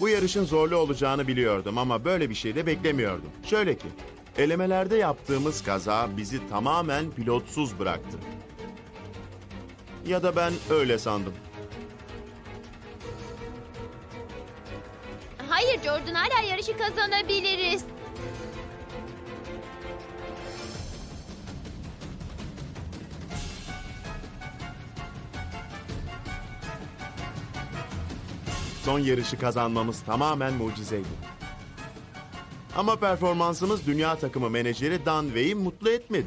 Bu yarışın zorlu olacağını biliyordum ama böyle bir şey de beklemiyordum. Şöyle ki, elemelerde yaptığımız kaza bizi tamamen pilotsuz bıraktı. Ya da ben öyle sandım. Hayır Jordan hala yarışı kazanabiliriz. Son yarışı kazanmamız tamamen mucizeydi. Ama performansımız dünya takımı menajeri Dan Wei'yi mutlu etmedi.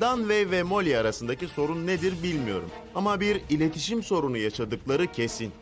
Dan Wei ve Molly arasındaki sorun nedir bilmiyorum. Ama bir iletişim sorunu yaşadıkları kesin.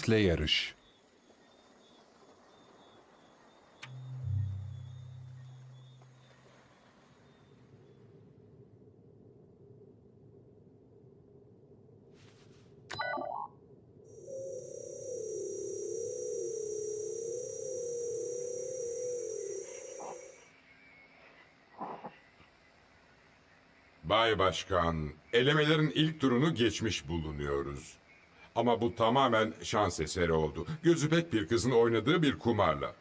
Flint'le yarış. Bay Başkan, elemelerin ilk turunu geçmiş bulunuyoruz. Ama bu tamamen şans eseri oldu. Gözü pek bir kızın oynadığı bir kumarla.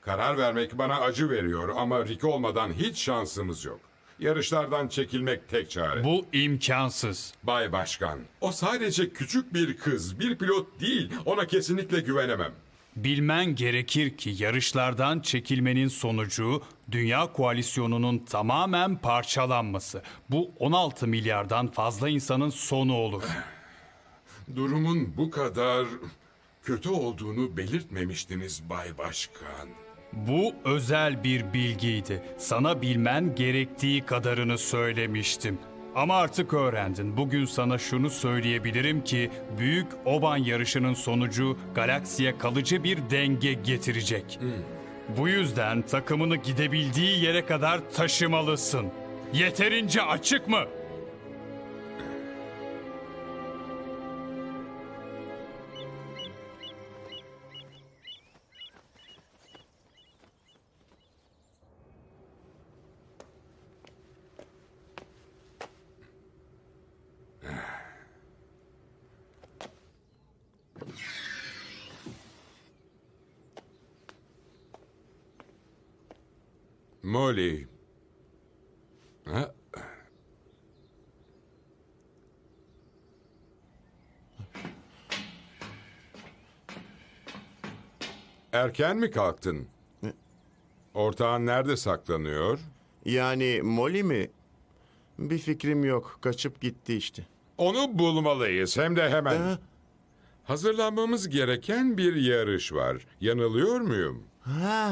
Karar vermek bana acı veriyor ama Rick olmadan hiç şansımız yok. Yarışlardan çekilmek tek çare. Bu imkansız. Bay Başkan, o sadece küçük bir kız, bir pilot değil. Ona kesinlikle güvenemem. Bilmen gerekir ki yarışlardan çekilmenin sonucu dünya koalisyonunun tamamen parçalanması. Bu 16 milyardan fazla insanın sonu olur. Durumun bu kadar kötü olduğunu belirtmemiştiniz Bay Başkan. Bu özel bir bilgiydi. Sana bilmen gerektiği kadarını söylemiştim. Ama artık öğrendin. Bugün sana şunu söyleyebilirim ki büyük oban yarışının sonucu galaksiye kalıcı bir denge getirecek. Bu yüzden takımını gidebildiği yere kadar taşımalısın. Yeterince açık mı? Molly. Ha? Erken mi kalktın? Ortağın nerede saklanıyor? Yani Molly mi? Bir fikrim yok. Kaçıp gitti işte. Onu bulmalıyız hem de hemen. Ha? Hazırlanmamız gereken bir yarış var. Yanılıyor muyum? Ha.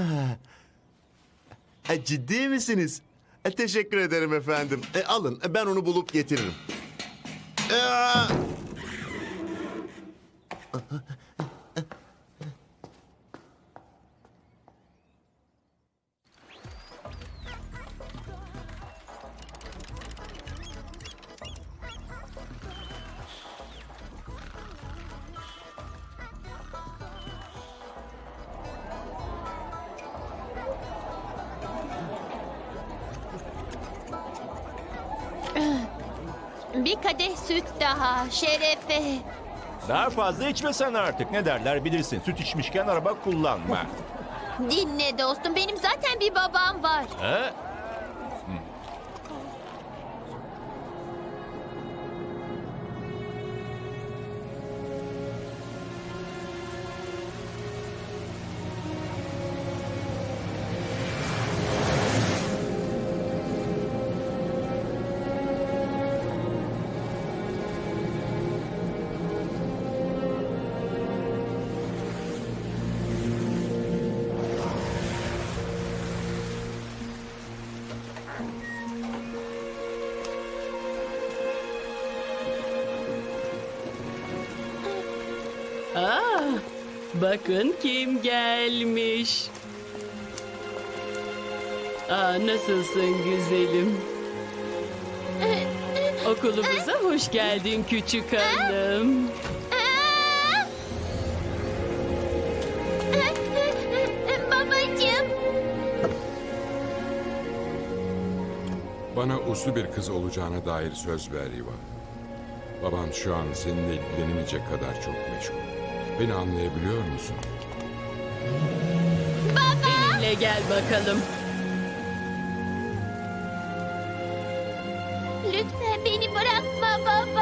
E, ciddi misiniz? E, teşekkür ederim efendim. E, alın e, ben onu bulup getiririm. E, şerefe. Daha fazla içmesen artık. Ne derler bilirsin. Süt içmişken araba kullanma. Dinle dostum benim zaten bir babam var. ha? Bakın kim gelmiş. Aa, nasılsın güzelim? Okulumuza hoş geldin küçük hanım. Babacığım. Bana uslu bir kız olacağına dair söz ver Iva. Baban şu an seninle ilgilenemeyecek kadar çok meşgul. Beni anlayabiliyor musun? Benimle gel bakalım. Lütfen beni bırakma baba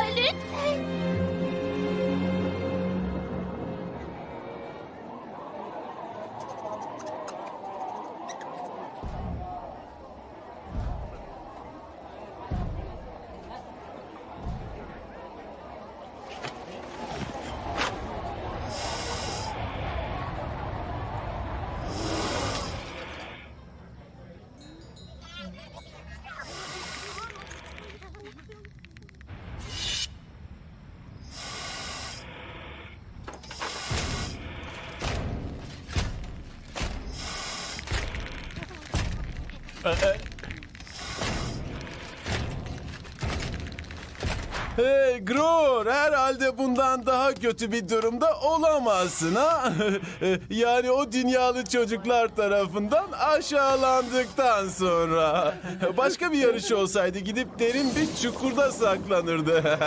Hey Gror, herhalde bundan daha kötü bir durumda olamazsın ha? yani o dünyalı çocuklar tarafından aşağılandıktan sonra. Başka bir yarış olsaydı gidip derin bir çukurda saklanırdı.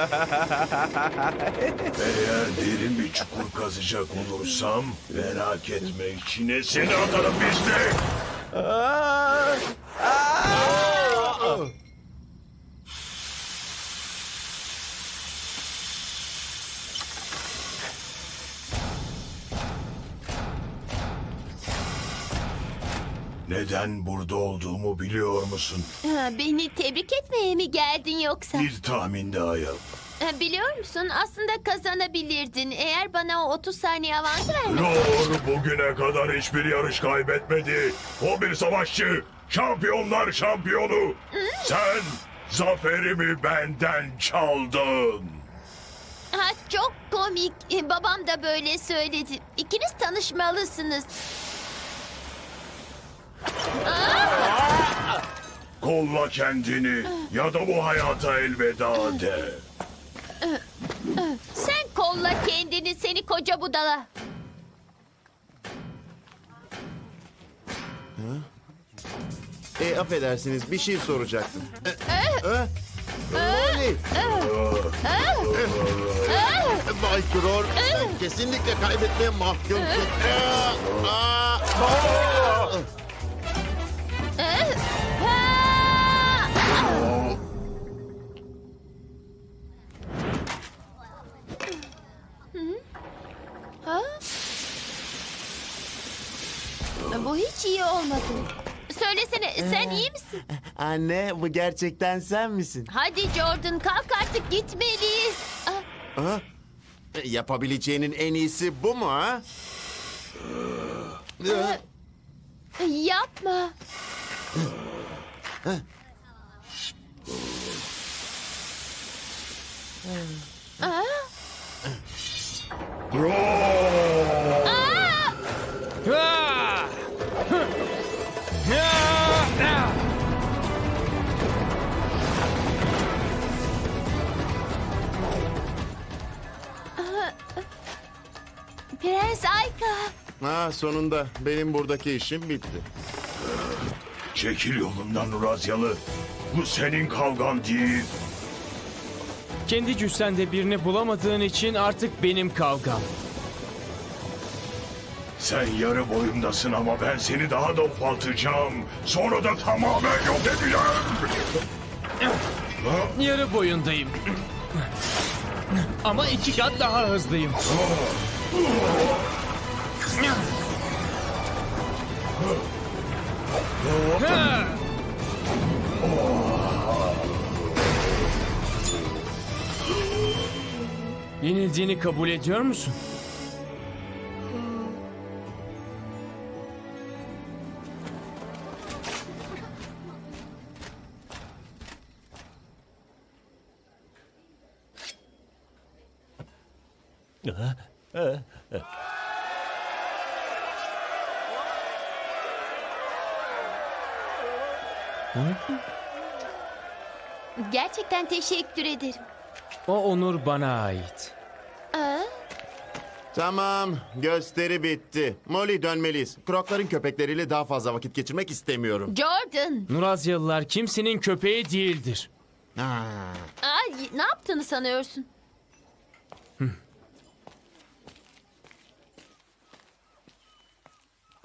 Eğer derin bir çukur kazacak olursam merak etme içine seni atarım bizde. Aa! Aa! Neden burada olduğumu biliyor musun? Ha, Beni tebrik etmeye mi geldin yoksa? Bir tahmin daha yap. Ha, Biliyor musun aslında kazanabilirdin eğer bana o 30 saniye avans vermedin. Lor bugüne kadar hiçbir yarış kaybetmedi. O bir savaşçı. Şampiyonlar şampiyonu. Sen zaferimi benden çaldın. Ha, çok komik. E, Babam da böyle söyledi. İkiniz tanışmalısınız. Kolla kendini ya da bu hayata elveda de. Sen kolla kendini seni koca budala. E, affedersiniz bir şey soracaktım. E, e, Rolly. Bay Kror, sen kesinlikle kaybetmeye mahkumsun. Aa. Ha! Ha? Bu hiç iyi olmadı. Söylesene sen iyi misin? Anne bu gerçekten sen misin? Hadi Jordan kalk artık gitmeliyiz. Ah, Ha? Yapabileceğinin en iyisi bu mu ha? E, Yapma. Prens Ha sonunda benim buradaki işim bitti. Çekil yolumdan Urazyalı. Bu senin kavgan değil. Kendi cüssende birini bulamadığın için artık benim kavgam. Sen yarı boyumdasın ama ben seni daha da ufaltacağım. Sonra da tamamen yok edeceğim. Yarı boyundayım. Ama iki kat daha hızlıyım. Yenildiğini kabul ediyor musun? Gerçekten teşekkür ederim. O onur bana ait. Aa, Tamam, gösteri bitti. Molly dönmeliyiz. Krokların köpekleriyle daha fazla vakit geçirmek istemiyorum. Jordan. Nurazyalılar kimsenin köpeği değildir. Ha. Aa, ne yaptığını sanıyorsun?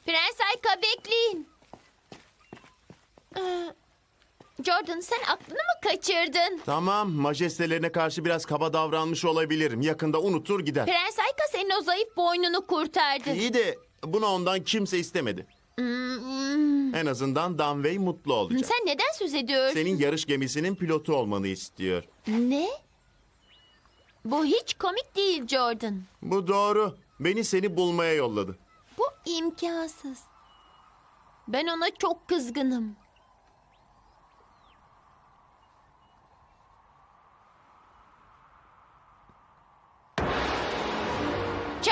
Prens Ayka bekleyin. Aa, Jordan sen aklını mı kaçırdın? Tamam, majestelerine karşı biraz kaba davranmış olabilirim. Yakında unutur gider. Prens Ayka senin o zayıf boynunu kurtardı. İyi de bunu ondan kimse istemedi. En azından Danway mutlu olacak. Sen neden söz ediyorsun? Senin yarış gemisinin pilotu olmanı istiyor. Ne? Bu hiç komik değil Jordan. Bu doğru. Beni seni bulmaya yolladı. Bu imkansız. Ben ona çok kızgınım.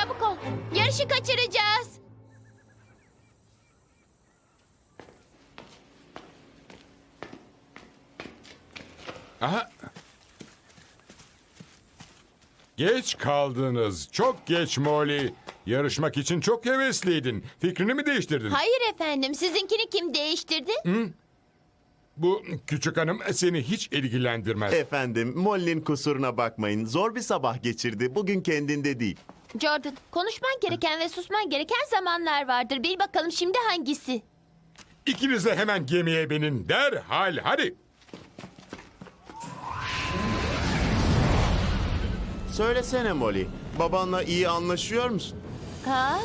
Çabuk ol. Yarışı kaçıracağız. Aha. Geç kaldınız. Çok geç Molly. Yarışmak için çok hevesliydin. Fikrini mi değiştirdin? Hayır efendim. Sizinkini kim değiştirdi? Bu küçük hanım seni hiç ilgilendirmez. Efendim, Molly'nin kusuruna bakmayın. Zor bir sabah geçirdi. Bugün kendinde değil. Jordan, konuşman gereken ve susman gereken zamanlar vardır. Bil bakalım şimdi hangisi? İkiniz de hemen gemiye binin. Derhal hadi. Söylesene Molly, babanla iyi anlaşıyor musun? Ha?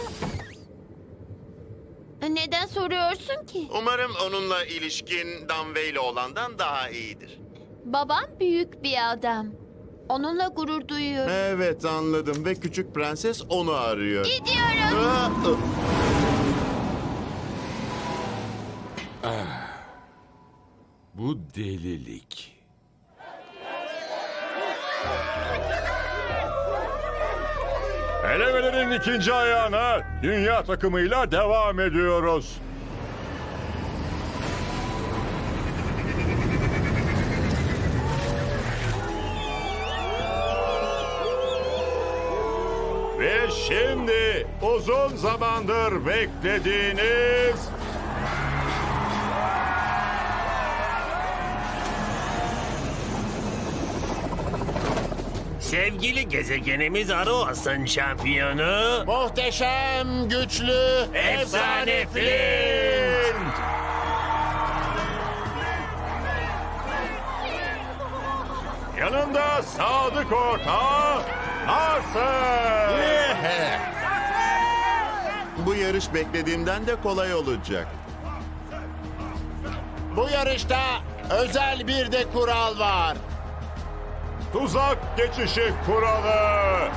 Neden soruyorsun ki? Umarım onunla ilişkin Danway ile olandan daha iyidir. Babam büyük bir adam. Onunla gurur duyuyorum. Evet anladım ve küçük prenses onu arıyor. Gidiyorum. Aa, ı- Bu delilik. Elemelerin ikinci ayağına dünya takımıyla devam ediyoruz. Uzun zamandır beklediğiniz Sevgili gezegenimiz Aroas'ın şampiyonu Muhteşem, güçlü, Efsane Flint. yanında sadık ortağı Arsene. Bu yarış beklediğimden de kolay olacak. Bu yarışta özel bir de kural var. Tuzak geçişi kuralı.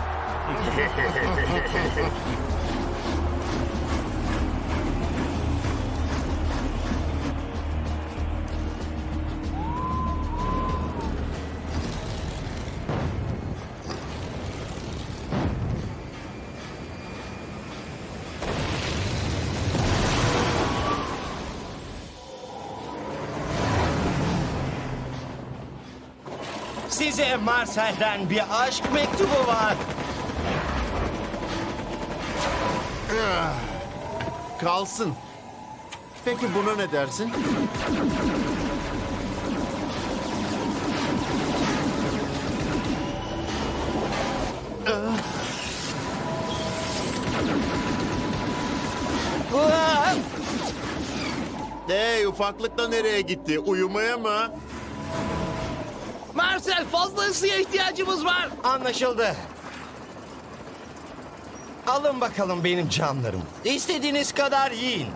size Marsel'den bir aşk mektubu var. Kalsın. Peki buna ne dersin? Hey ufaklıkla nereye gitti? Uyumaya mı? Marcel fazla ısıya ihtiyacımız var. Anlaşıldı. Alın bakalım benim canlarım. İstediğiniz kadar yiyin.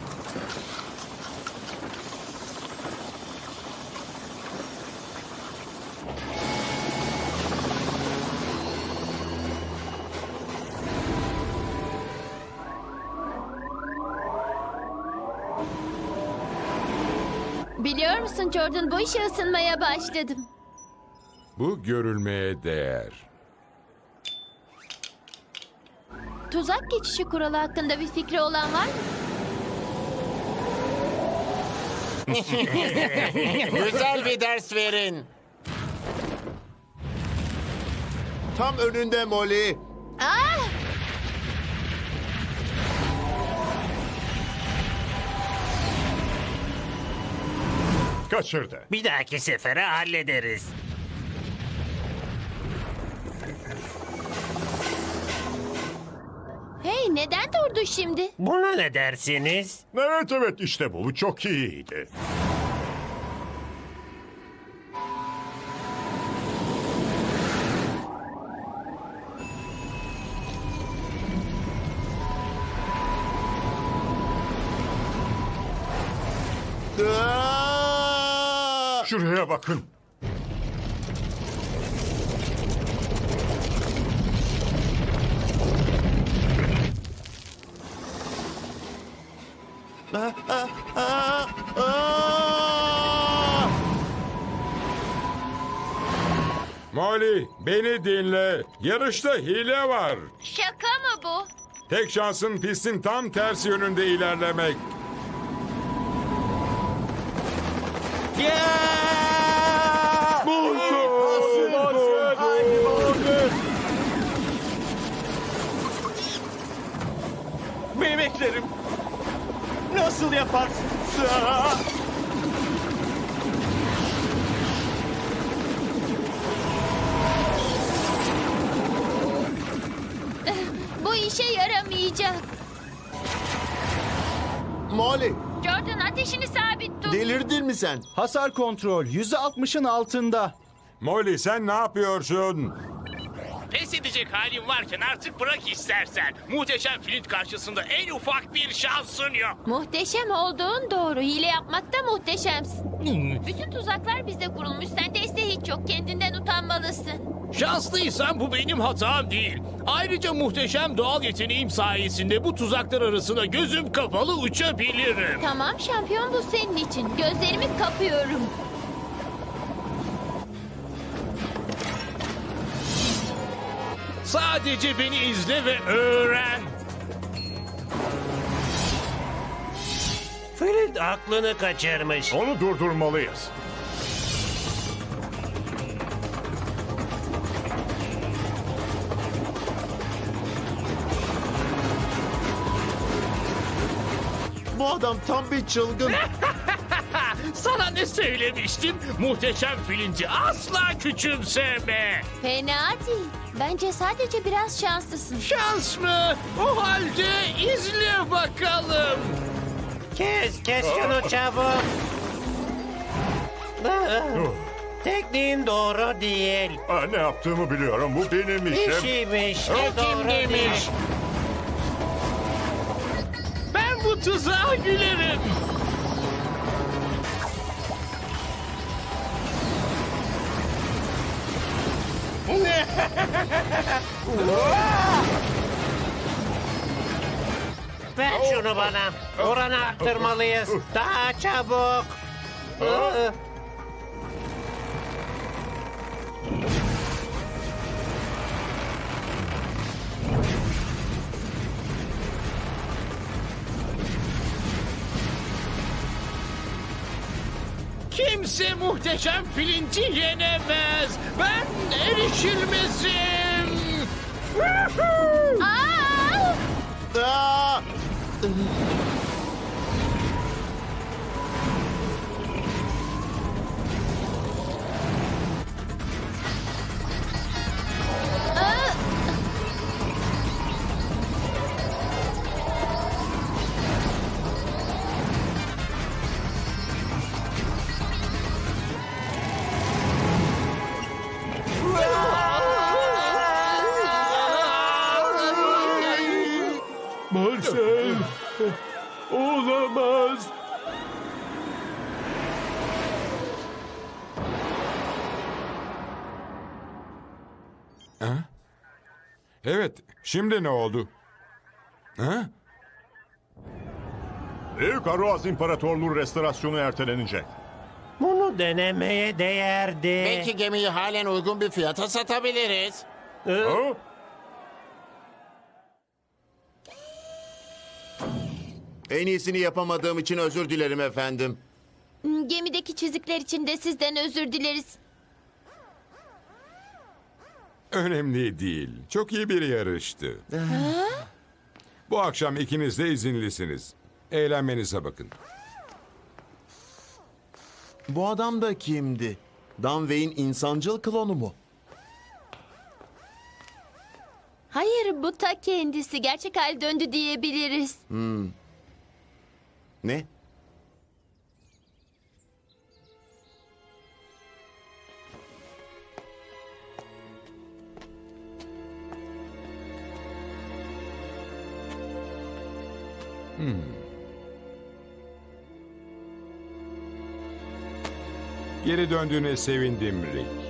Biliyor musun Jordan bu işe ısınmaya başladım. Bu görülmeye değer. tuzak geçişi kuralı hakkında bir fikri olan var mı? Güzel bir ders verin. Tam önünde Molly. Ah! Kaçırdı. Bir dahaki sefere hallederiz. Şimdi? Buna ne dersiniz? Evet evet işte bu. Bu çok iyiydi. Şuraya bakın. Aa! Molly beni dinle. Yarışta hile var. Şaka mı bu? Tek şansın pistin tam tersi yönünde ilerlemek. Bebeklerim. Nasıl yaparsın? Bu işe yaramayacak. Molly, Jordan ateşini sabit tut. delirdin mi sen? Hasar kontrol %60'ın altında. Molly sen ne yapıyorsun? Pes edecek halin varken artık bırak istersen. Muhteşem Flint karşısında en ufak bir şansın yok. Muhteşem olduğun doğru. Hile yapmakta muhteşemsin. Bütün tuzaklar bizde kurulmuş. Sende ise hiç yok. Kendinden utanmalısın. Şanslıysan bu benim hatam değil. Ayrıca muhteşem doğal yeteneğim sayesinde bu tuzaklar arasında gözüm kapalı uçabilirim. Tamam şampiyon bu senin için. Gözlerimi kapıyorum. Sadece beni izle ve öğren. Flint aklını kaçırmış. Onu durdurmalıyız. Bu adam tam bir çılgın. Sana ne söylemiştim? Muhteşem Flint'i asla küçümseme. Fena değil. Bence sadece biraz şanslısın. Şans mı? O halde izle bakalım. Kes, kes şunu çabuk. Tekniğin doğru değil. Aa, ne yaptığımı biliyorum. Bu benim işim. İşiymiş. O Ne kim doğru demiş? değil. Ben bu tuzağa gülerim. Ver şunu bana. Oranı arttırmalıyız. Daha çabuk. Kimse muhteşem Flint'i yenemez. Ben erişilmezim. Aa! Aa! Aa! Evet, şimdi ne oldu? Ha? Büyük Aroaz İmparatorluğu restorasyonu ertelenince. Bunu denemeye değerdi. Belki gemiyi halen uygun bir fiyata satabiliriz. Ee, ha? En iyisini yapamadığım için özür dilerim efendim. Hmm, gemideki çizikler için de sizden özür dileriz. Önemli değil. Çok iyi bir yarıştı. Bu akşam ikiniz de izinlisiniz. Eğlenmenize bakın. Bu adam da kimdi? Dunway'in insancıl klonu mu? Hayır bu ta kendisi. Gerçek hal döndü diyebiliriz. Ne? Geri döndüğüne sevindim Rick.